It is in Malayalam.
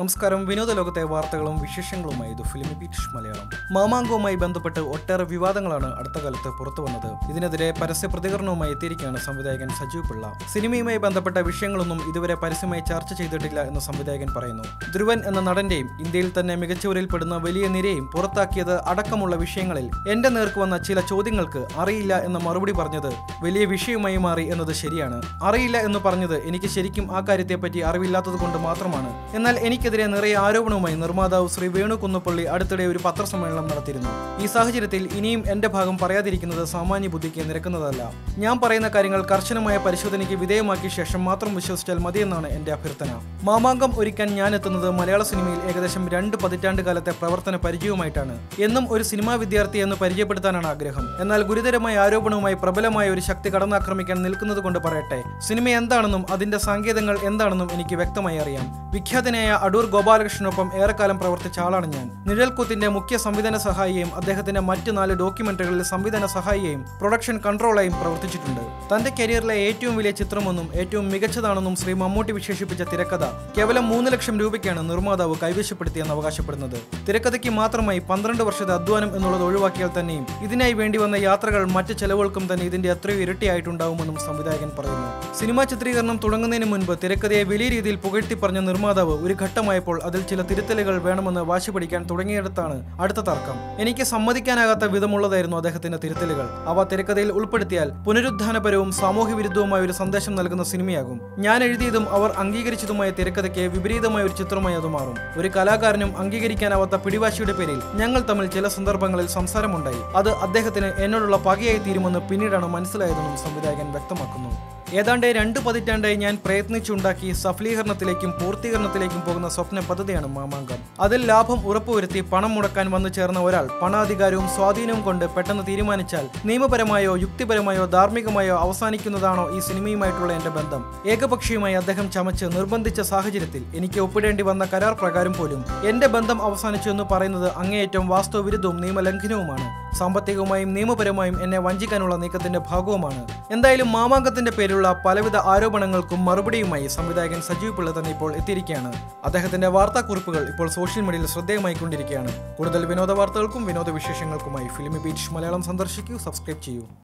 നമസ്കാരം. വിനോദ ലോകത്തെ വാർത്തകളും വിശേഷങ്ങളുമായി ഇത് ഫിലിം ബീറ്റ് മലയാളം. മാമാങ്കവുമായി ബന്ധപ്പെട്ട് ഒട്ടേറെ വിവാദങ്ങളാണ് അടുത്ത കാലത്ത് പുറത്തു വന്നത്. ഇതിനെതിരെ പരസ്യ പ്രതികരണവുമായി എത്തിയിരിക്കുകയാണ് സംവിധായകൻ സജീവ് പിള്ള. സിനിമയുമായി ബന്ധപ്പെട്ട വിഷയങ്ങളൊന്നും ഇതുവരെ പരസ്യമായി ചർച്ച ചെയ്തിട്ടില്ല എന്ന് സംവിധായകൻ പറയുന്നു. ധ്രുവൻ എന്ന നടന്റെയും ഇന്ത്യയിൽ തന്നെ മികച്ചവരിൽ പെടുന്ന വലിയ നിരയും പുറത്താക്കിയത് അടക്കമുള്ള വിഷയങ്ങളിൽ എന്റെ നേർക്ക് വന്ന ചില ചോദ്യങ്ങൾക്ക് അറിയില്ല എന്ന് മറുപടി പറഞ്ഞത് വലിയ വിഷയമായി മാറി എന്നത് ശരിയാണ്. അറിയില്ല എന്ന് പറഞ്ഞത് എനിക്ക് ശരിക്കും ആ കാര്യത്തെപ്പറ്റി അറിവില്ലാത്തത് കൊണ്ട് മാത്രമാണ്. എന്നാൽ എനിക്കെതിരെ നിറയെ ആരോപണവുമായി നിർമ്മാതാവ് ശ്രീ വേണു കുന്നപ്പള്ളി അടുത്തിടെ ഒരു പത്രസമ്മേളനം നടത്തിയിരുന്നു. ഈ സാഹചര്യത്തിൽ ഇനിയും എന്റെ ഭാഗം പറയാതിരിക്കുന്നത് സാമാന്യ ബുദ്ധിക്ക് നിരക്കുന്നതല്ല. ഞാൻ പറയുന്ന കാര്യങ്ങൾ കർശനമായ പരിശോധനയ്ക്ക് വിധേയമാക്കിയ ശേഷം മാത്രം വിശ്വസിച്ചാൽ മതിയെന്നാണ് എന്റെ അഭ്യർത്ഥന. മാമാങ്കം ഒരുക്കാൻ ഞാൻ എത്തുന്നത് മലയാള സിനിമയിൽ ഏകദേശം രണ്ട് പതിറ്റാണ്ട് കാലത്തെ പ്രവർത്തന പരിചയവുമായിട്ടാണ്. എന്നും ഒരു സിനിമാ വിദ്യാർത്ഥി എന്ന് പരിചയപ്പെടുത്താനാണ് ആഗ്രഹം. എന്നാൽ ഗുരുതരമായ ആരോപണവുമായി പ്രബലമായ ഒരു ശക്തി കടന്നാക്രമിക്കാൻ നിൽക്കുന്നത് കൊണ്ട് പറയട്ടെ. സിനിമ എന്താണെന്നും അതിന്റെ സങ്കേതങ്ങൾ എന്താണെന്നും എനിക്ക് വ്യക്തമായി അറിയാം. വിഖ്യാതനായ ഗോപാലകൃഷ്ണനൊപ്പം ഏറെക്കാലം പ്രവർത്തിച്ച ആളാണ് ഞാൻ. നിഴൽക്കുത്തിന്റെ മുഖ്യ സംവിധാന സഹായിയും അദ്ദേഹത്തിന്റെ മറ്റ് നാല് ഡോക്യുമെന്ററികളിൽ സംവിധാന സഹായിയെയും പ്രൊഡക്ഷൻ കൺട്രോളായും പ്രവർത്തിച്ചിട്ടുണ്ട്. തന്റെ കരിയറിലെ ഏറ്റവും വലിയ ചിത്രമെന്നും ഏറ്റവും മികച്ചതാണെന്നും ശ്രീ മമ്മൂട്ടി വിശേഷിപ്പിച്ച തിരക്കഥ കേവലം മൂന്ന് ലക്ഷം രൂപയ്ക്കാണ് നിർമ്മാതാവ് കൈവശപ്പെടുത്തിയെന്ന് അവകാശപ്പെടുന്നത്. തിരക്കഥയ്ക്ക് മാത്രമായി പന്ത്രണ്ട് വർഷത്തെ അധ്വാനം എന്നുള്ളത് ഒഴിവാക്കിയാൽ തന്നെയും ഇതിനായി വേണ്ടി വന്ന യാത്രകൾ മറ്റ് ചെലവുകൾക്കും തന്നെ ഇതിന്റെ എത്രയോ ഇരട്ടിയായിട്ടുണ്ടാവുമെന്നും സംവിധായകൻ പറയുന്നു. സിനിമാ ചിത്രീകരണം തുടങ്ങുന്നതിന് മുൻപ് തിരക്കഥയെ വലിയ രീതിയിൽ പുകഴ്ത്തി പറഞ്ഞ നിർമ്മാതാവ് ഒരു ഘട്ടമായപ്പോൾ അതിൽ ചില തിരുത്തലുകൾ വേണമെന്ന് വാശി പിടിക്കാൻ തുടങ്ങിയിടത്താണ് അടുത്ത തർക്കം. എനിക്ക് സമ്മതിക്കാനാകാത്ത വിധമുള്ളതായിരുന്നു അദ്ദേഹത്തിന്റെ തിരുത്തലുകൾ. അവ തിരക്കഥയിൽ ഉൾപ്പെടുത്തിയാൽ പുനരുദ്ധാനപരവും സാമൂഹ്യ വിരുദ്ധവുമായ ഒരു സന്ദേശം നൽകുന്ന സിനിമയാകും. ഞാൻ എഴുതിയതും അവർ അംഗീകരിച്ചതുമായ തിരക്കഥയ്ക്ക് വിപരീതമായ ഒരു ചിത്രമായി അത് മാറും. ഒരു കലാകാരനും അംഗീകരിക്കാനാവാത്ത പിടിവാശിയുടെ പേരിൽ ഞങ്ങൾ തമ്മിൽ ചില സന്ദർഭങ്ങളിൽ സംസാരമുണ്ടായി. അത് അദ്ദേഹത്തിന് എന്നോടുള്ള പകയായി തീരുമെന്ന് പിന്നീടാണ് മനസ്സിലായതെന്നും സംവിധായകൻ വ്യക്തമാക്കുന്നു. ഏതാണ്ട് രണ്ട് പതിറ്റാണ്ടായി ഞാൻ പ്രയത്നിച്ചുണ്ടാക്കി സഫലീകരണത്തിലേക്കും പൂർത്തീകരണത്തിലേക്കും പോകുന്ന സ്വപ്ന പദ്ധതിയാണ് മാമാങ്കം. അതിൽ ലാഭം ഉറപ്പുവരുത്തി പണം മുടക്കാൻ വന്നു ചേർന്ന ഒരാൾ പണാധികാരവും സ്വാധീനവും കൊണ്ട് പെട്ടെന്ന് തീരുമാനിച്ചാൽ നിയമപരമായോ യുക്തിപരമായോ ധാർമ്മികമായോ അവസാനിക്കുന്നതാണോ ഈ സിനിമയുമായിട്ടുള്ള എന്റെ ബന്ധം. ഏകപക്ഷീയമായി അദ്ദേഹം ചമച്ച് നിർബന്ധിച്ച സാഹചര്യത്തിൽ എനിക്ക് ഒപ്പിടേണ്ടി വന്ന കരാർ പ്രകാരം പോലും എന്റെ ബന്ധം അവസാനിച്ചു എന്ന് പറയുന്നത് അങ്ങേയറ്റം വാസ്തവവിരുദ്ധവും നിയമലംഘനവുമാണ്. സാമ്പത്തികമായും നിയമപരമായും എന്നെ വഞ്ചിക്കാനുള്ള നീക്കത്തിന്റെ ഭാഗവുമാണ്. എന്തായാലും മാമാങ്കത്തിന്റെ പേരിലുള്ള പലവിധ ആരോപണങ്ങൾക്കും മറുപടിയുമായി സംവിധായകൻ സജീവ് പിള്ള തന്നെ ഇപ്പോൾ എത്തിയിരിക്കുകയാണ്. അദ്ദേഹത്തിന്റെ വാർത്താക്കുറിപ്പുകൾ ഇപ്പോൾ സോഷ്യൽ മീഡിയയിൽ ശ്രദ്ധേയമായിക്കൊണ്ടിരിക്കുകയാണ്. കൂടുതൽ വിനോദ വാർത്തകൾക്കും വിനോദ വിശേഷങ്ങൾക്കുമായി ഫിലിമി ബീച്ച് മലയാളം സന്ദർശിക്കൂ സബ്സ്ക്രൈബ് ചെയ്യൂ.